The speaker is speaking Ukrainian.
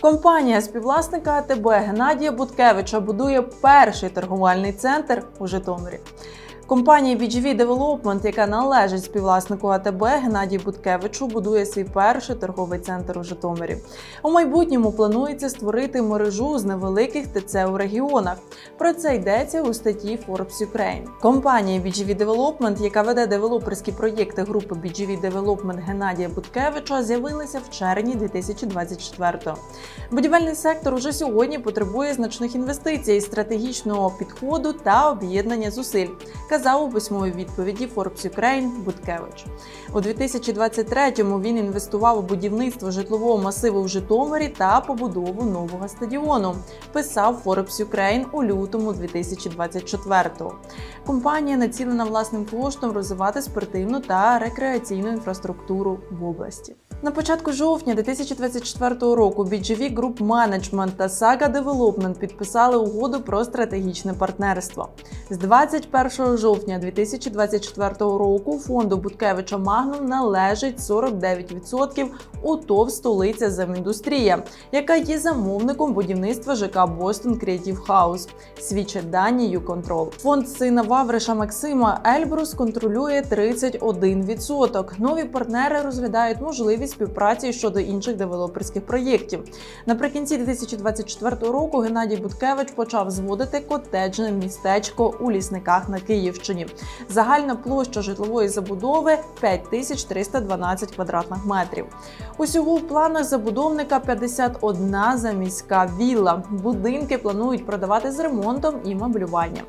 Компанія співвласника АТБ Геннадія Буткевича будує перший торгувальний центр у Житомирі. Компанія BGV Development, яка належить співвласнику АТБ Геннадію Буткевичу, будує свій перший торговий центр у Житомирі. У майбутньому планується створити мережу з невеликих ТЦ у регіонах. Про це йдеться у статті Forbes Ukraine. Компанія BGV Development, яка веде девелоперські проєкти групи BGV Development Геннадія Буткевича, з'явилася в червні 2024-го. Будівельний сектор уже сьогодні потребує значних інвестицій, стратегічного підходу та об'єднання зусиль, казав у письмовій відповіді Forbes Ukraine Буткевич. У 2023-му він інвестував у будівництво житлового масиву в Житомирі та побудову нового стадіону. Писав Forbes Ukraine у лютому 2024-го. Компанія націлена власним коштом розвивати спортивну та рекреаційну інфраструктуру в області. На початку жовтня 2024 року BGV Group Management та Saga Development підписали угоду про стратегічне партнерство. З 21 жовтня 2024 року фонду Буткевича Магнум належить 49% у ТОВ столиця Земіндустрія, яка є замовником будівництва ЖК Boston Creative House, свідчать дані «Юконтрол». Фонд сина Вавриша Максима Ельбрус контролює 31%. Нові партнери розглядають можливість співпраці щодо інших девелоперських проєктів. Наприкінці 2024 року Геннадій Буткевич почав зводити котеджне містечко у лісниках на Київщині. Загальна площа житлової забудови 5312 квадратних метрів. Усього в планах забудовника 51 заміська вілла. Будинки планують продавати з ремонтом і меблюванням.